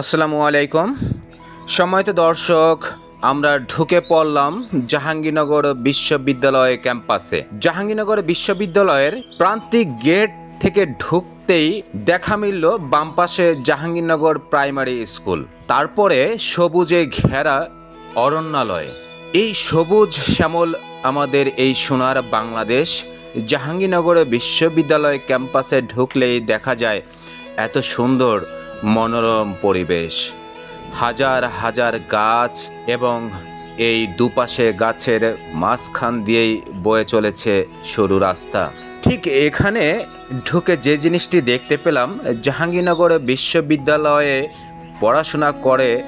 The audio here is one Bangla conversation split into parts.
আসসালামু আলাইকুম। সম্মানিত দর্শক, আমরা ঢুকে পড়লাম জাহাঙ্গীরনগর বিশ্ববিদ্যালয় ক্যাম্পাসে। জাহাঙ্গীরনগর বিশ্ববিদ্যালয়ের প্রান্তিক গেট থেকে ঢুকতেই দেখা মিলল বাম পাশে জাহাঙ্গীরনগর প্রাইমারি স্কুল। তারপরে সবুজে ঘেরা অরণ্যালয়। এই সবুজ শ্যামল আমাদের এই সোনার বাংলাদেশ। জাহাঙ্গীরনগর বিশ্ববিদ্যালয় ক্যাম্পাসে ঢুকলেই দেখা যায় এত সুন্দর মনোরম পরিবেশ। হাজার হাজার গাছ এবং এই দুপাশে গাছের মাঝখান দিয়েই বয়ে চলেছে সরু রাস্তা। ঠিক এখানে ঢুকে যে জিনিসটি দেখতে পেলাম, জাহাঙ্গীরনগর বিশ্ববিদ্যালয়ে পড়াশোনা করে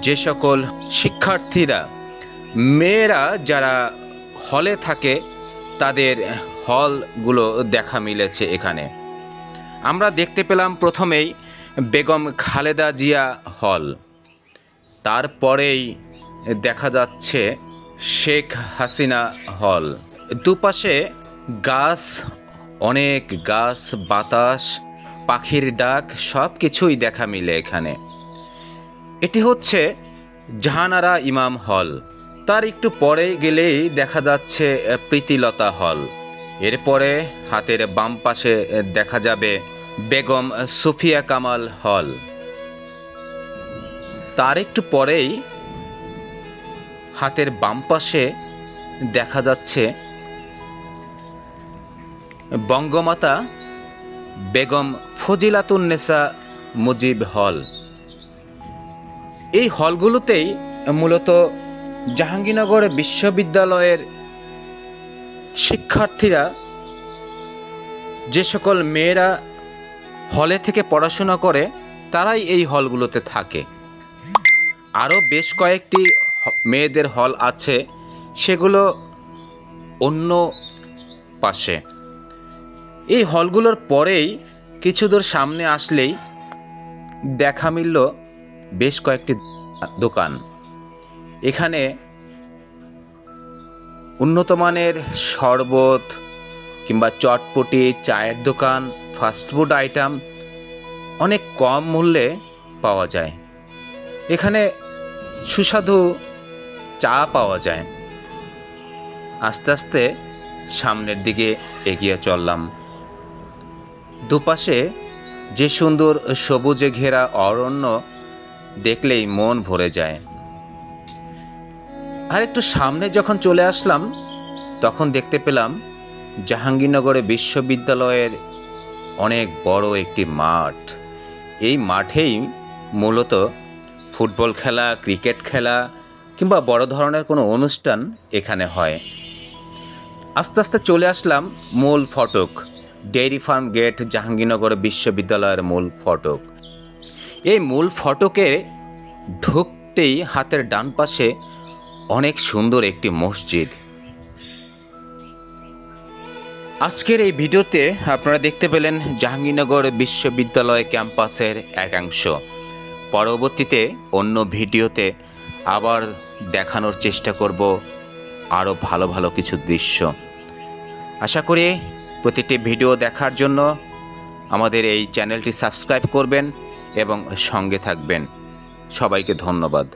যে সকল শিক্ষার্থীরা, মেয়েরা যারা হলে থাকে, তাদের হলগুলো দেখা মিলেছে এখানে। আমরা দেখতে পেলাম প্রথমেই বেগম খালেদা জিয়া হল। তারপরেই দেখা যাচ্ছে শেখ হাসিনা হল। দুপাশে গাছ, অনেক গাছ, বাতাস, পাখির ডাক সব কিছুই দেখা মিলে এখানে। এটি হচ্ছে জাহানারা ইমাম হল। তার একটু পরে গেলেই দেখা যাচ্ছে প্রীতিলতা হল। এরপরে হাতের বাম পাশে দেখা যাবে বেগম সুফিয়া কামাল হল। তার একটু পরেই হাতের বাম পাশে দেখা যাচ্ছে বঙ্গমাতা বেগম ফজিলাতুন্নেসা মুজিব হল। এই হলগুলোতেই মূলত জাহাঙ্গীরনগর বিশ্ববিদ্যালয়ের শিক্ষার্থীরা যে সকল মেয়েরা হলে থেকে পড়াশোনা করে, তারাই এই হলগুলোতে থাকে। আরও বেশ কয়েকটি মেয়েদের হল আছে, সেগুলো অন্য পাশে। এই হলগুলোর পরেই কিছু দূর সামনে আসলেই দেখা মিলল বেশ কয়েকটি দোকান। এখানে উন্নত মানের শরবত কিংবা চটপটি, চায়ের দোকান ফাস্টফুড আইটেম অনেক কম মূল্যে পাওয়া যায়। এখানে সুস্বাদু চা পাওয়া যায়। আস্তে আস্তে সামনের দিকে এগিয়ে চললাম। দুপাশে যে সুন্দর সবুজে ঘেরা অরণ্য দেখলেই মন ভরে যায়। আর একটু সামনে যখন চলে আসলাম, তখন দেখতে পেলাম জাহাঙ্গীরনগরে বিশ্ববিদ্যালয়ের অনেক বড় একটি মাঠ। এই মাঠেই মূলত ফুটবল খেলা, ক্রিকেট খেলা কিংবা বড় ধরনের কোনো অনুষ্ঠান এখানে হয়। আস্তে আস্তে চলে আসলাম মূল ফটক, ডেইরি ফার্ম গেট, জাহাঙ্গীরনগর বিশ্ববিদ্যালয়ের মূল ফটক। এই মূল ফটকে ঢুকতেই হাতের ডান পাশে অনেক সুন্দর একটি মসজিদ। আজকের এই ভিডিওতে আপনারা দেখতে পেলেন জাহাঙ্গীরনগর বিশ্ববিদ্যালয় ক্যাম্পাসের একাংশ। পরবর্তীতে অন্য ভিডিওতে আবার দেখানোর চেষ্টা করব আরও ভালো ভালো কিছু দৃশ্য। আশা করি প্রতিটি ভিডিও দেখার জন্য আমাদের এই চ্যানেলটি সাবস্ক্রাইব করবেন এবং সঙ্গে থাকবেন। সবাইকে ধন্যবাদ।